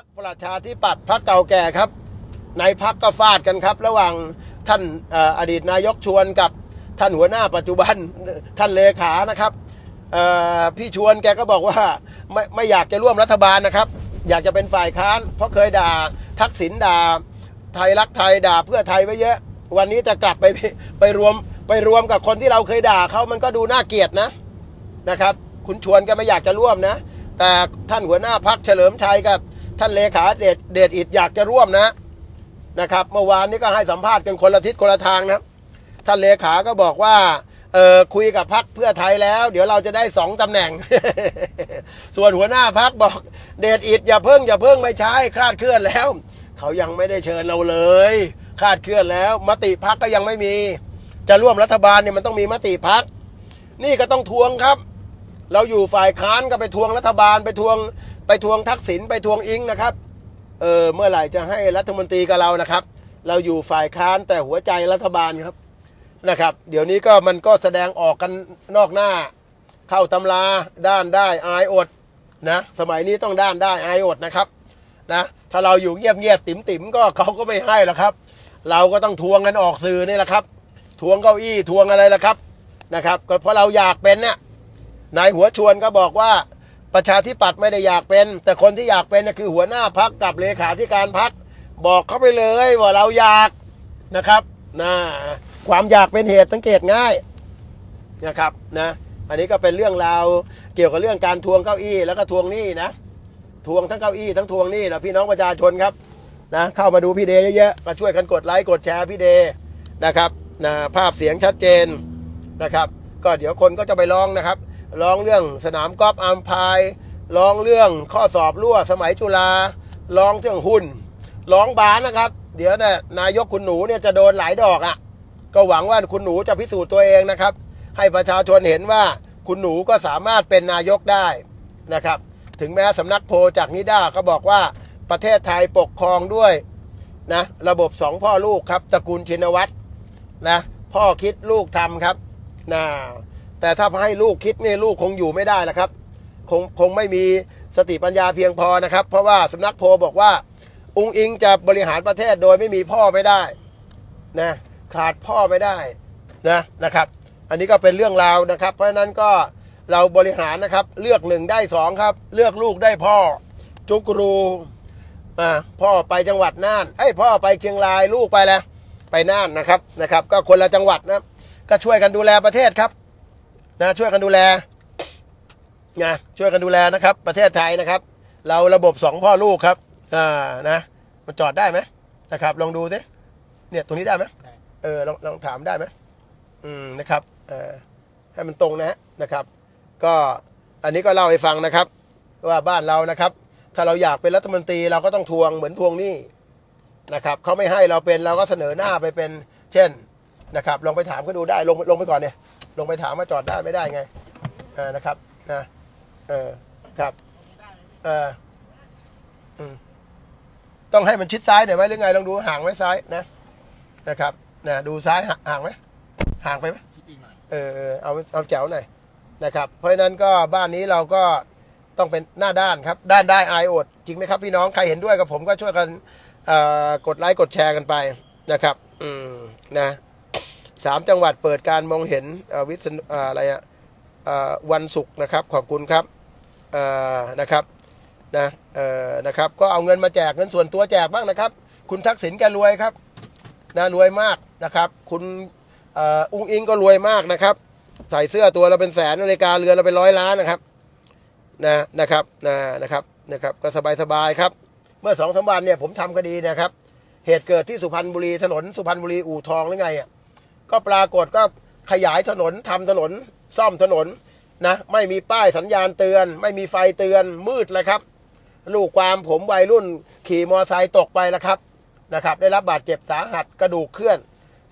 พักประชาธิปัตย์พักเก่าแก่ครับ ในพักก็ฟาดกันครับ ระหว่างท่านออดีตนายกชวนกับท่านหัวหน้าปัจจุบันท่านเลขานะครับพี่ชวนแกก็บอกว่าไม่ไม่อยากจะร่วมรัฐบาลนะครับ อยากจะเป็นฝ่ายค้าน เพราะเคยด่าทักษิณด่าไทยรักไทยด่าเพื่อไทยไว้เยอะ วันนี้จะกลับไปไปรวมไปรวมกับคนที่เราเคยด่าเขามันก็ดูน่าเกลียดนะนะครับ คุณชวนก็ไม่อยากจะร่วมนะ แต่ท่านหัวหน้าพักเฉลิมชัยกับ ท่านเลขาเดชเดชอิดอยากจะร่วมนะนะครับ เมื่อวานนี้ก็ให้สัมภาษณ์กันคนละทิศคนละทางนะท่านเลขาก็บอกว่าเออคุยกับพักเพื่อไทยแล้ว เดี๋ยวเราจะได้สองตำแหน่ง ส่วนหัวหน้าพักบอก เดชอิดอย่าเพิ่งอย่าเพิ่งไม่ใช่คลาดเคลื่อนแล้ว เขายังไม่ได้เชิญเราเลยคลาดเคลื่อนแล้ว มติพักก็ยังไม่มี จะร่วมรัฐบาลเนี่ยมันต้องมีมติพักนี่ก็ต้องทวงครับ เราอยู่ฝ่ายค้านก็ไปทวงรัฐบาลไปทวง ไปทวงทักษิณไปทวงอิงนะครับเออเมื่อไหร่จะให้รัฐมนตรีกับเรานะครับ เราอยู่ฝ่ายค้านแต่หัวใจรัฐบาลครับนะครับ เดี๋ยวนี้ก็มันก็แสดงออกกันนอกหน้า เข้าตำราด้านได้อายอดนะสมัยนี้ต้องด้านได้อายอดนะครับนะถ้าเราอยู่เงียบเงียบๆติ๋มติ๋มๆก็เขาก็ไม่ให้หรอกครับ เราก็ต้องทวงกันออกสื่อนี่แหละครับ ทวงเก้าอี้ทวงอะไรล่ะครับนะครับก็เพราะเราอยากเป็นเนี่ยนายหัวชวนก็บอกว่า ประชาธิปัตย์ไม่ได้อยากเป็น แต่คนที่อยากเป็นน่ะคือหัวหน้าพักกับเลขาธิการพักบอกเขาไปเลยว่าเราอยากนะครับนะความอยากเป็นเหตุสังเกตง่ายนะครับนะอันนี้ก็เป็นเรื่องราวเกี่ยวกับเรื่องการทวงเก้าอี้แล้วก็ทวงหนี้นะทวงทั้งเก้าอี้ทั้งทวงหนี้นะพี่น้องประชาชนครับนะเข้ามาดูพี่เดย์เยอะๆมาช่วยกันกดไลค์กดแชร์พี่เดย์นะครับนะภาพเสียงชัดเจนนะครับ ก็เดี๋ยวคนก็จะไปร้องนะครับ ร้องเรื่องสนามกอล์ฟอัมพายร้องเรื่องข้อสอบรั่วสมัยจุฬาร้องเรื่องหุ้นร้องบานนะครับ เดี๋ยวนี่ยนายกคุณหนูเนี่ยจะโดนหลายดอกอะ่ะ ก็หวังว่าคุณหนูจะพิสูจน์ตัวเองนะครับ ให้ประชาชนเห็นว่าคุณหนูก็สามารถเป็นนายกได้นะครับ ถึงแม้สำนักโพจากนิด้าก็บอกว่าประเทศไทยปกครองด้วยนะระบบสองพ่อลูกครับตระกูลชินวัตรนะพ่อคิดลูกทำครับนะ แต่ถ้าให้ลูกคิดนี่ลูกคงอยู่ไม่ได้ละครับ คงคงไม่มีสติปัญญาเพียงพอนะครับ เพราะว่าสำนักโพลบอกว่า องค์อิงจะบริหารประเทศโดยไม่มีพ่อไม่ได้นะขาดพ่อไม่ได้นะนะครับ อันนี้ก็เป็นเรื่องราวนะครับ เพราะฉะนั้นก็เราบริหารนะครับ เลือกหนึ่งได้สองครับ เลือกลูกได้พ่อ จุกรูอ่าพ่อไปจังหวัดน่านไอ้พ่อไปเชียงรายลูกไปแล้วไปน่านนะครับนะครับ ก็คนละจังหวัดนะก็ช่วยกันดูแลประเทศครับ นะช่วยกันดูแลนะช่วยกันดูแลนะครับ ประเทศไทยนะครับ เราระบบสองพ่อลูกครับอ่านะมันจอดได้ไหมนะครับ ลองดูสิเนี่ยตรงนี้ได้ไหมได้เออลองลองถามได้ไหมอืมนะครับเออให้มันตรงนะฮะนะครับ ก็อันนี้ก็เล่าให้ฟังนะครับ ว่าบ้านเรานะครับ ถ้าเราอยากเป็นรัฐมนตรีเราก็ต้องทวงเหมือนทวงหนี้นะครับเขาไม่ให้เราเป็นเราก็เสนอหน้าไปเป็น เช่นนะครับ ลองไปถามเขาดูได้ลงลงไปก่อนเนี่ย ลงไปถามว่าจอดได้ไม่ได้ไงนะครับนะเออครับเอออืมต้องให้มันชิดซ้ายหน่อยไหมหรือไงลองดูห่างไว้ซ้ายนะนะครับนะดูซ้ายห่าห่างไหมห่างไปไหมคิดอีกหน่อเออเออเอาเอาแจ๋วหน่อยนะครับ เพราะฉะนั้นก็บ้านนี้เราก็ต้องเป็นหน้าด้านครับ ด้านได้อายอดจริงไหมครับพี่น้องใครเห็นด้วยกับผมก็ช่วยกันกดไลค์กดแชร์กันไปนะครับ อืมนะ สามจังหวัดเปิดการมองเห็นวิศนุอะไรอะวันศุกร์นะครับขอบคุณครับนะครับนะนะครับ ก็เอาเงินมาแจกเงินส่วนตัวแจกบ้างนะครับ คุณทักษิณแกรวยครับนะรวยมากนะครับ คุณอุ้งอิงก็รวยมากนะครับ ใส่เสื้อตัวเราเป็นแสนนาฬิกาเรือนเราเป็นร้อยล้านนะครับนะนะครับนะนะครับนะครับ ก็สบายสบายครับ เมื่อสองสามวันเนี่ยผมทำคดีนะครับ เหตุเกิดที่สุพรรณบุรีถนนสุพรรณบุรีอู่ทองหรือไงอะ ก็ปรากฏก็ขยายถนนทำถนนซ่อมถนนนะไม่มีป้ายสัญญาณเตือน ไม่มีไฟเตือนมืดเลยครับ ลูกความผมวัยรุ่น ขี่มอเตอร์ไซค์ตกไปแล้วครับนะครับ ได้รับบาดเจ็บสาหัสกระดูกเคลื่อน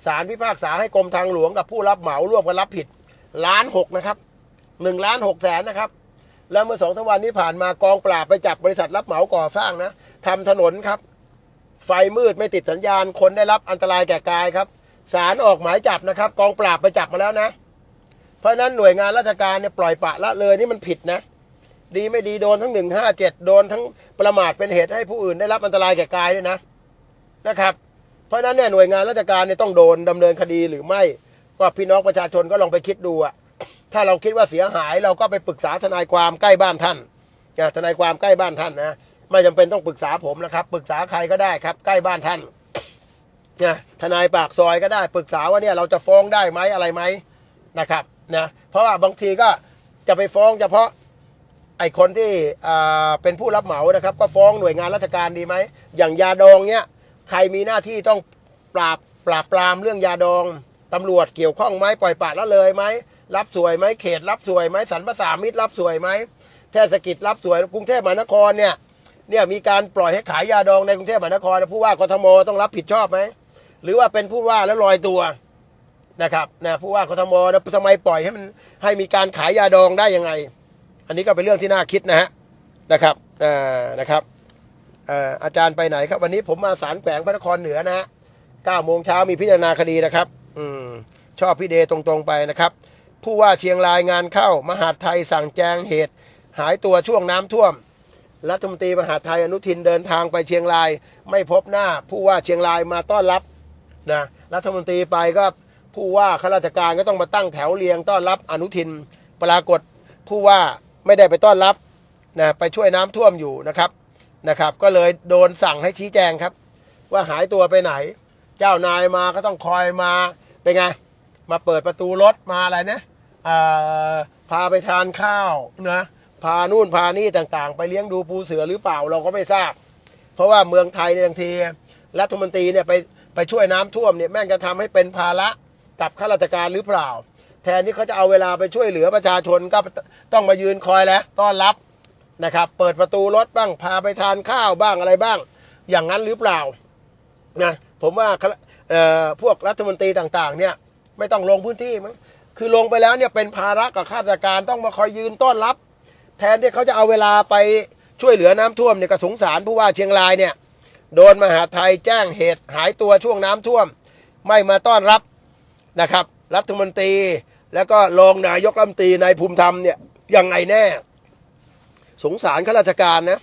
ศาลพิพากษาให้กรมทางหลวงกับผู้รับเหมาร่วมกันรับผิดล้านหกนะครับหนึ่งล้านหกแสนนะครับ แล้วเมื่อสองสามวันนี้ผ่านมากองปราบไปจับบริษัทรับเหมาก่อสร้างนะทำถนนครับ ไฟมืดไม่ติดสัญญาณคนได้รับอันตรายแก่กายครับ ศาลออกหมายจับนะครับ กองปราบไปจับมาแล้วนะ เพราะฉะนั้นหน่วยงานราชการเนี่ยปล่อยปะละเลยนี่มันผิดนะ ดีไม่ดีโดนทั้งหนึ่งห้าเจ็ดโดนทั้งประมาทเป็นเหตุให้ผู้อื่นได้รับอันตรายแก่กายด้วยนะนะครับ เพราะฉะนั้นเนี่ยหน่วยงานราชการเนี่ยต้องโดนดำเนินคดีหรือไม่ก็พี่น้องประชาชนก็ลองไปคิดดูอะถ้าเราคิดว่าเสียหายเราก็ไปปรึกษาทนายความใกล้บ้านท่านทนายความใกล้บ้านท่านนะไม่จำเป็นต้องปรึกษาผมนะครับ ปรึกษาใครก็ได้ครับ ใกล้บ้านท่าน นะทนายปากซอยก็ได้ปรึกษาว่าเนี่ยเราจะฟ้องได้ไหมอะไรไหมนะครับนะเพราะว่าบางทีก็จะไปฟ้องเฉพาะไอ้คนที่เป็นผู้รับเหมานะครับ ก็ฟ้องหน่วยงานราชการดีไหมอย่างยาดองเนี่ยใครมีหน้าที่ต้องปราบปราบปรามเรื่องยาดองตำรวจเกี่ยวข้องไหมปล่อยปละละเลยไหมรับสวยไหมเขตรับสวยไหมสรรพสามิตรรับสวยไหมเทศกิจรับสวยกรุงเทพมหานครเนี่ยเนี่ยมีการปล่อยให้ขายยาดองในกรุงเทพมหานครผู้ว่ากทมต้องรับผิดชอบไหม หรือว่าเป็นผู้ว่าแล้วลอยตัวนะครับนะผู้ว่ากทมนะทำไมปล่อยให้มันให้มีการขายยาดองได้ยังไง อันนี้ก็เป็นเรื่องที่น่าคิดนะฮะนะครับอ่านะครับอาอาจารย์ไปไหนครับ วันนี้ผมมาศาลแขวงพระนครเหนือนะฮะเก้าโมงเช้ามีพิจารณาคดีนะครับ อืมชอบพี่เดย์ตรงๆไปนะครับ ผู้ว่าเชียงรายงานเข้ามหาดไทยสั่งแจงเหตุ หายตัวช่วงน้ำท่วมรัฐมนตรีมหาดไทยอนุทินเดินทางไปเชียงราย ไม่พบหน้า ผู้ว่าเชียงรายมาต้อนรับ นะรัฐมนตรีไปก็ผู้ว่าข้าราชการก็ต้องมาตั้งแถวเรียงต้อนรับอนุทิน ปรากฏผู้ว่าไม่ได้ไปต้อนรับนะไปช่วยน้ำท่วมอยู่นะครับนะครับ ก็เลยโดนสั่งให้ชี้แจงครับ ว่าหายตัวไปไหน เจ้านายมาก็ต้องคอยมาเป็นไงมาเปิดประตูรถมาอะไรนะพาไปทานข้าวนะพานู่นพานี่ต่างๆ ไปเลี้ยงดูปูเสือหรือเปล่าเราก็ไม่ทราบ เพราะว่าเมืองไทยเนี่ยบางทีรัฐมนตรีเนี่ยไป ไปช่วยน้ำท่วมเนี่ยแม่งจะทำให้เป็นภาระกับข้าราชการหรือเปล่า แทนที่เขาจะเอาเวลาไปช่วยเหลือประชาชนก็ต้องมายืนคอยแล้วต้อนรับนะครับ เปิดประตูรถบ้างพาไปทานข้าวบ้างอะไรบ้าง อย่างนั้นหรือเปล่านะผมว่าเอ่อพวกรัฐมนตรีต่างๆ เนี่ยไม่ต้องลงพื้นที่มั้งคือลงไปแล้วเนี่ยเป็นภาระกับข้าราชการต้องมาคอยยืนต้อนรับ แทนที่เขาจะเอาเวลาไปช่วยเหลือน้ำท่วมเนี่ยก็สงสารผู้ว่าเชียงรายเนี่ย โดนมหาไทยแจ้งเหตุหายตัวช่วงน้ำท่วม ไม่มาต้อนรับนะครับ รัฐมนตรี แล้วก็รองนายกรัฐมนตรีนายภูมิธรรมเนี่ยยังไงแน่ สงสารข้าราชการนะ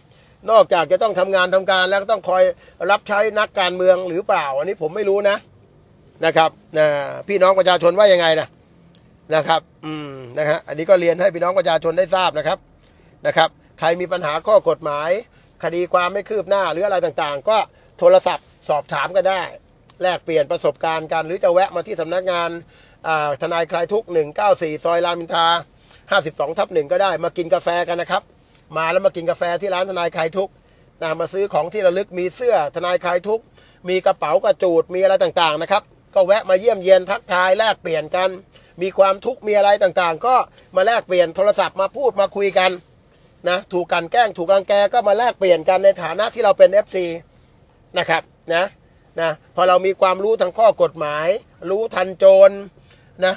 นอกจากจะต้องทำงานทำการแล้วก็ต้องคอยรับใช้นักการเมืองหรือเปล่า อันนี้ผมไม่รู้นะนะครับนะพี่น้องประชาชนว่ายังไงนะนะครับ อืมนะฮะอันนี้ก็เรียนให้พี่น้องประชาชนได้ทราบนะครับนะครับ ใครมีปัญหาข้อกฎหมาย คดีความไม่คืบหน้าหรืออะไรต่างๆ ก็โทรศัพท์สอบถามก็ได้ แลกเปลี่ยนประสบการณ์กัน หรือจะแวะมาที่สำนักงานทนายคลายทุก 194 ซอยรามอินทรา52 ทับหนึ่งก็ได้มากินกาแฟกันนะครับ มาแล้วมากินกาแฟที่ร้านทนายคลายทุกนะมาซื้อของที่ระลึกมีเสื้อทนายคลายทุก มีกระเป๋ากระจูดมีอะไรต่างๆนะครับก็แวะมาเยี่ยมเยียนทักทายแลกเปลี่ยนกัน มีความทุกข์มีอะไรต่างๆ ก็มาแลกเปลี่ยนโทรศัพท์มาพูดมาคุยกัน นะถูกกันแกล้งถูกรังแกก็มาแลกเปลี่ยนกันในฐานะที่เราเป็น FC นะครับนะนะพอเรามีความรู้ทางข้อกฎหมาย รู้ทันโจรนะ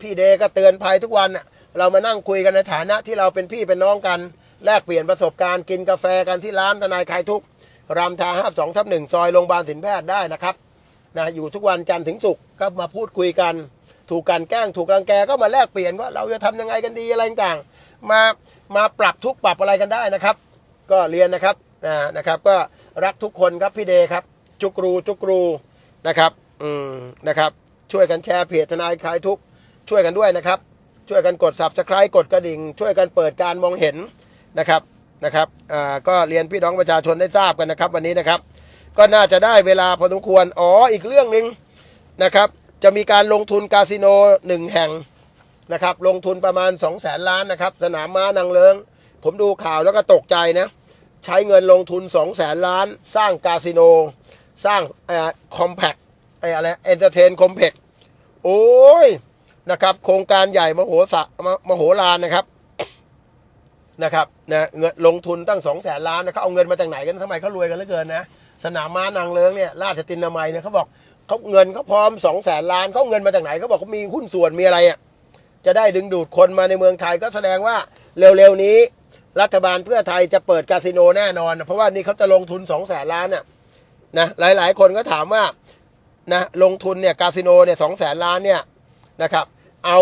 พี่เดก็เตือนภัยทุกวันเรามานั่งคุยกันในฐานะที่เราเป็นพี่เป็นน้องกัน แลกเปลี่ยนประสบการณ์กินกาแฟกันที่ร้านทนายคลายทุกรามทาห้าสองทับหนึ่งซอยโรงพยาบาลสินแพทย์ได้นะครับนะอยู่ทุกวันจันทร์ถึงศุกร์ก็มาพูดคุยกัน ถูกกันแกล้งถูกรังแกก็มาแลกเปลี่ยนว่าเราจะทำยังไงกันดีอะไรต่าง มามาปรับทุกปรับอะไรกันได้นะครับ ก็เรียนนะครับอ่านะครับ ก็รักทุกคนครับพี่เดครับ จุกรูจุกรูนะครับ อืมนะครับ ช่วยกันแชร์เพจทนายคลายทุกช่วยกันด้วยนะครับ ช่วยกันกด subscribe กดกระดิ่ง ช่วยกันเปิดการมองเห็นนะครับนะครับอ่าก็เรียนพี่น้องประชาชนได้ทราบกันนะครับ วันนี้นะครับ ก็น่าจะได้เวลาพอสมควรอ๋ออีกเรื่องหนึ่งนะครับ จะมีการลงทุนคาสิโนหนึ่งแห่ง นะครับลงทุนประมาณ 2 0 0แสนล้านนะครับสนามม้านางเลิง ผมดูข่าวแล้วก็ตกใจนะ ใช้เงินลงทุน 2 0 0แสนล้าน สร้างคาสิโน สร้างคอมแพคไอ้อะไรเอนเตอร์เทนคอมเพกโอ้ยนะครับ โครงการใหญ่มโหสะมมโหฬารนะครับนะครับนะเงินลงทุนตั้ง2 0 0แสนล้านนะเขาเอาเงินมาจากไหนกันทำไมเขารวยกันเหลือเกินนะสนามม้านางเลิงเนี่ยราชตินามัยเนี่ยเขาบอกเขาเงินเขาพร้อม2 0 0แสนล้านเขาเอาเงินมาจากไหนเขาบอกเขามีหุ้นส่วนมีอะไรอะ จะได้ดึงดูดคนมาในเมืองไทยก็แสดงว่าเร็วๆนี้ รัฐบาลเพื่อไทยจะเปิดคาสิโนแน่นอน เพราะว่านี่เขาจะลงทุนสองแสนล้านน่ะนะหลายๆ คนก็ถามว่านะลงทุนเนี่ยคาสิโนเนี่ยสองแสนล้านเนี่ยนะครับเอา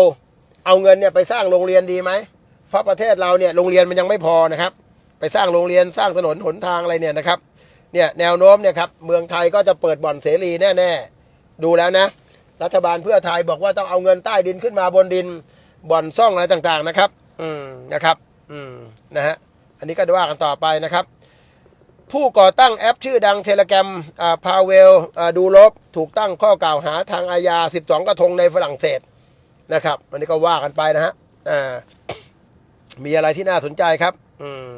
เอาเงินเนี่ยไปสร้างโรงเรียนดีไหมราะประเทศเราเนี่ยโรงเรียนมันยังไม่พอนะครับ ไปสร้างโรงเรียนสร้างถนนหนทางอะไรเนี่ยนะครับเนี่ยแนวโน้มเนี่ยครับเมืองไทยก็จะเปิดบ่อนเสรีแน่ ๆ ดูแล้วนะ รัฐบาลเพื่อไทยบอกว่าต้องเอาเงินใต้ดินขึ้นมาบนดิน บ่อนซ่องอะไรต่างๆนะครับ อืมนะครับ อืมนะฮะอันนี้ก็จะว่ากันต่อไปนะครับ ผู้ก่อตั้งแอปชื่อดังเทเลแกรมพาเวลดูลบถูกตั้งข้อกล่าวหาทางอาญา 12 กระทงในฝรั่งเศสนะครับอันนี้ก็ว่ากันไปนะฮะอ่ามีอะไรที่น่าสนใจครับ อืม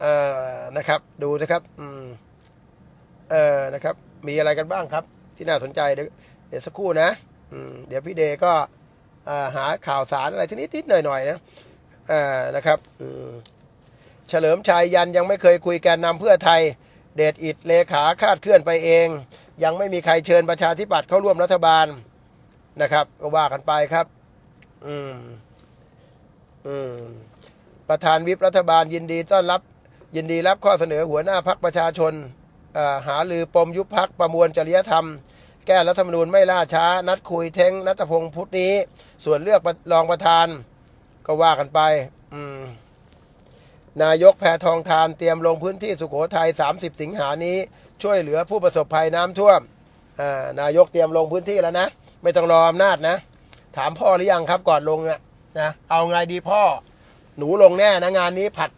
เอ่อนะครับ ดูนะครับ อืมเอ่อนะครับ มีอะไรกันบ้างครับ ที่น่าสนใจเดี๋ยวเดี๋ยวสักครู่นะ อืม เดี๋ยวพี่เดย์ก็อ่า หาข่าวสารอะไรทีนิดหน่อยๆนะอ่านะครับเฉลิมชัยยันยังไม่เคยคุยแกนนำเพื่อไทย เดชอิดเลขาคาดเคลื่อนไปเอง ยังไม่มีใครเชิญประชาธิปัตย์เข้าร่วมรัฐบาลนะครับก็ว่ากันไปครับ อืมอืมประธานวิปรัฐบาลยินดีต้อนรับ ยินดีรับข้อเสนอหัวหน้าพักประชาชนหาลือปมยุบพักประมวลจริยธรรม แก้รัฐธรรมนูญไม่ล่าช้า นัดคุยเท้งนัทพงศ์พุทธนี้ ส่วนเลือกรองประธาน ก็ว่ากันไป อืมนายกแพทองทานเตรียมลงพื้นที่สุโขทัย 30 สิงหานี้ ช่วยเหลือผู้ประสบภัยน้ำท่วมนายกเตรียมลงพื้นที่แล้วนะ ไม่ต้องรออำนาจนะ ถามพ่อหรือยังครับก่อนลงนะนะเอาไงดีพ่อ หนูลงแน่นะงานนี้ผัด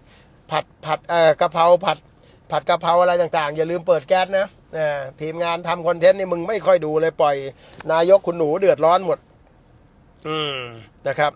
ผัดผัดเอ่อกะเพราผัด ผัดกะเพราอะไรต่างๆ อย่าลืมเปิดแก๊สนะ ทีมงานทำคอนเทนต์นี่มึงไม่ค่อยดูเลยปล่อย นายกคุณหนูเดือดร้อนหมด อืมนะครับ